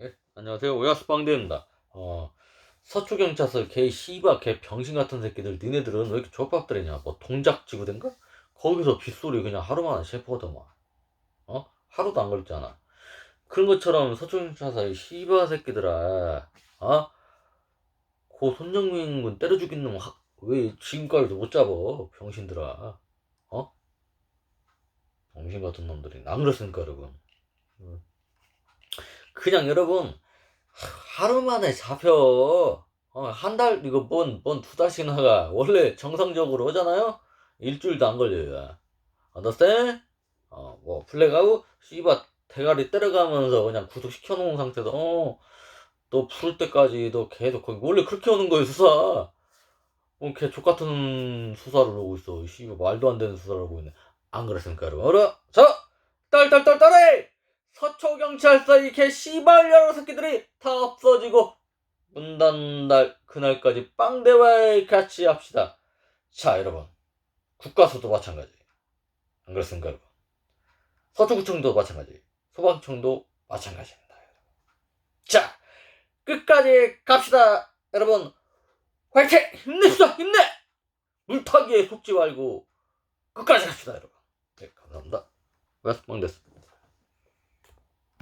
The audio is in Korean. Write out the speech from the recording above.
예, 안녕하세요. 오야스방대입니다. 어, 서초경찰서 개 씨바 개 병신 같은 새끼들 니네들은 왜 이렇게 족밥들이냐? 뭐 동작 지구된가? 거기서 빗소리 그냥 하루 만에 셰퍼더만. 어? 하루도 안 걸렸잖아. 그런 것처럼 서초경찰서 이 씨바 새끼들아, 어? 고 손정민 군 때려 죽인 놈왜 지금까지도 못 잡어? 병신들아. 어? 병신 같은 놈들이 안 그랬으니까 여러분. 음. 그냥 여러분 하- 하루 만에 잡혀. 어, 한 달 이거 뭔 뭔 두 달씩 나가. 원래 정상적으로 오잖아요? 일주일도 안 걸려요 언더스탠 어뭐 플래그하고 씨바 대가리 때려가면서 그냥 구속시켜 놓은 상태에서 어또 풀 때까지도 계속 원래 그렇게 오는 거예요 수사. 뭐걔 족같은 수사를 하고 있어. 씨바 말도 안 되는 수사를 하고 있네. 안 그랬습니까 여러분? 어라! 자! 딸딸딸딸해 서 초경찰서 이개 씨발 여러 새끼들이 다 없어지고 문 닫는 날 그날까지 빵대와의 같이 합시다. 자 여러분 국가수도 마찬가지 안 그렇습니까 여러분 서초구청도 마찬가지 소방청도 마찬가지입니다. 자 끝까지 갑시다 여러분 화이팅 힘냅시다 힘내 물타기에 속지 말고 끝까지 갑시다 여러분 네 감사합니다. 웨스빵 됐습니다.